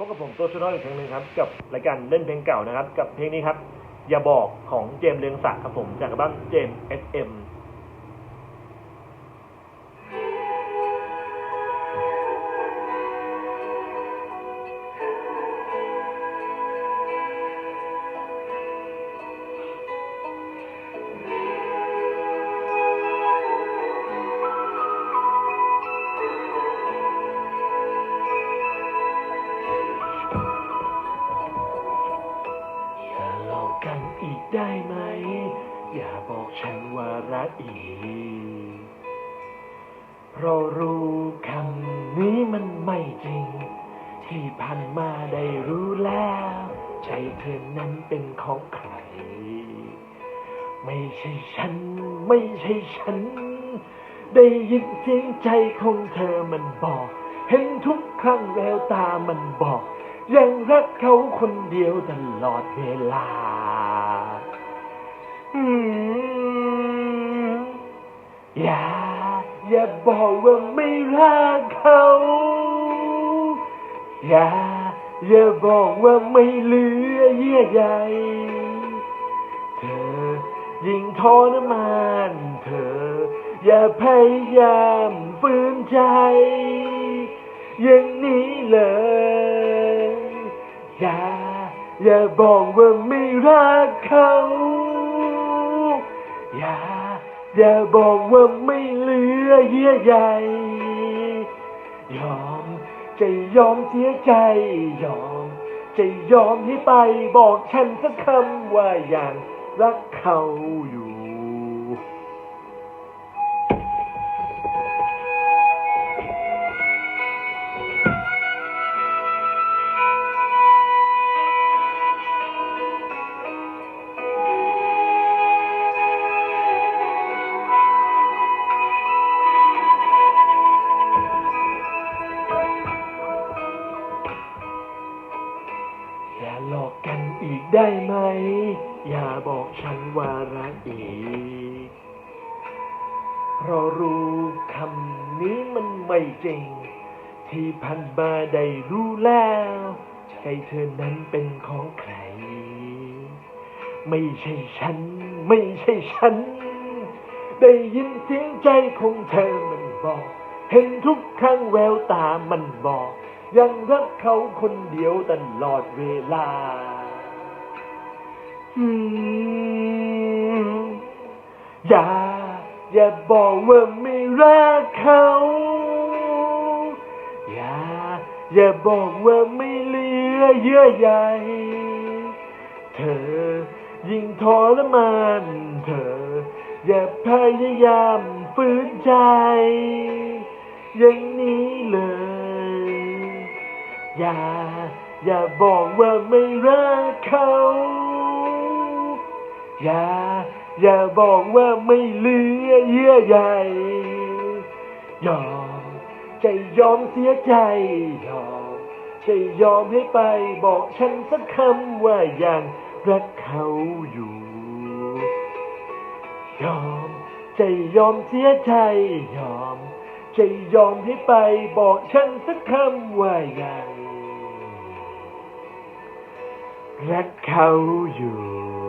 พบกับผมตัวชนอยอีกครั้งหนึ่งครับ กับรายการเล่นเพลงเก่านะครับ กับเพลงนี้ครับ อย่าบอกของเจมเรืองศักดิ์ครับผมจากบ้านเจมเอสเอ็ม เพราะรู้คำนี้มันไม่จริง ที่ผ่านมาได้รู้แล้ว ใจเธอนั้นเป็นของใคร ไม่ใช่ฉัน ไม่ใช่ฉัน ได้ยินเสียงใจของเธอมันบอก เห็นทุกครั้งแววตามันบอก ยังรักเขาคนเดียวตลอดเวลาอืมอย่า อย่าบอกว่าไม่รักเขา อย่า อย่าบอกว่าไม่เหลือเยื่อใยเธอยิ่งทรมานเธอ อย่าพยายามฝืนใจ อย่างนี้เลย อย่า อย่าบอกว่าไม่รักเขา อย่า อย่าบอกว่าไม่เหลือเยื่อใยยอมจะยอมเสียใจ ยอม จะยอมให้ไปบอกฉันสักคำว่ายังรักเขาอยู่ ได้ไหม อย่าบอกฉันว่ารักอีก เพราะรู้คำนี้มันไม่จริง ที่พันมาได้รู้แล้วใจเธอนั้นเป็นของใคร ไม่ใช่ฉัน ไม่ใช่ฉัน ได้ยินเสียงใจของเธอมันบอก เห็นทุกครั้งแววตามันบอก ยังรักเขาคนเดียวตลอดเวลา อย่า อย่าบอกว่าไม่รักเขา อย่า อย่าบอกว่าไม่เหลือเยื่อใยเธอยิ่งทรมานเธอ อย่าพยายามฝืนใจ อย่างนี้เลย อย่า อย่าบอกว่าไม่รักเขา อย่าอย่าบอกว่าไม่เหลือเยื่อใยยอมใจยอมเสียใจยอมใจยอมให้ไป บอกฉันสักคำว่ายังรักเขาอยู่ ยอมใจยอมเสียใจยอมใจยอมให้ไป บอกฉันสักคำว่ายังรักเขาอยู่